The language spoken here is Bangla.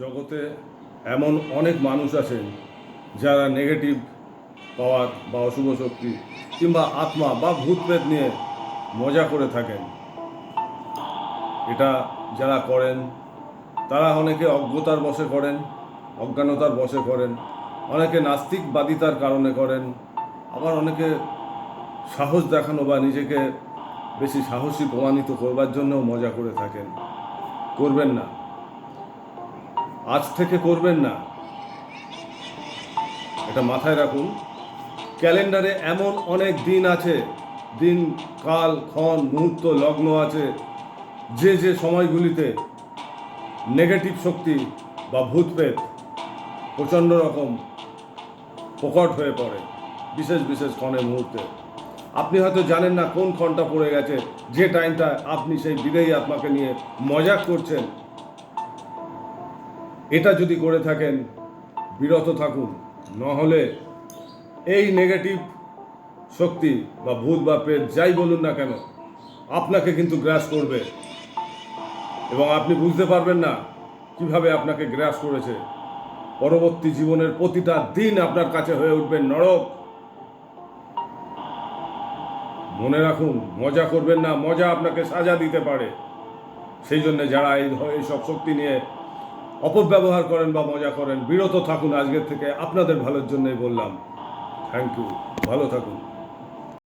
জগতে এমন অনেক মানুষ আছেন যারা নেগেটিভ পাওয়ার বা অশুভ শক্তি কিংবা আত্মা বা ভূতপ্রেত নিয়ে মজা করে থাকেন। এটা যারা করেন, তারা অনেকে অজ্ঞতার বশে করেন, অজ্ঞানতার বশে করেন, অনেকে নাস্তিকবাদিতার কারণে করেন, আবার অনেকে সাহস দেখানো বা নিজেকে বেশি সাহসী প্রমাণিত করবার জন্যও মজা করে থাকেন। করবেন না। আজ থেকে করবেন না। এটা মাথায় রাখুন। ক্যালেন্ডারে এমন অনেক দিন আছে, দিন, কাল, ক্ষণ, মুহূর্ত, লগ্ন আছে, যে যে সময়গুলিতে নেগেটিভ শক্তি বা ভূতপ্রেত প্রচণ্ড রকম প্রকট হয়ে পড়ে, বিশেষ বিশেষ ক্ষণে, মুহূর্তে। আপনি হয়তো জানেন না কোন ক্ষণটা পড়ে গেছে, যে টাইমটা আপনি সেই বিদেয়ী আত্মাকে নিয়ে মজাক করছেন এটা যদি করে থাকেন, বিরত থাকুন। নহলে এই নেগেটিভ শক্তি বা ভূত বা প্রেত যাই বলুন না কেন, আপনাকে কিন্তু গ্রাস করবে। এবং আপনি বুঝতে পারবেন না কীভাবে আপনাকে গ্রাস করেছে। পরবর্তী জীবনের প্রতিটা দিন আপনার কাছে হয়ে উঠবে নরক। মনে রাখুন, মজা করবেন না, মজা আপনাকে সাজা দিতে পারে। সেই জন্য যারা এই সব শক্তি নিয়ে অপব্যবহার করেন বা মজা করেন, বিরত থাকুন আজকের থেকে। আপনাদের ভালোর জন্যই বললাম। থ্যাংক ইউ ভালো থাকুন।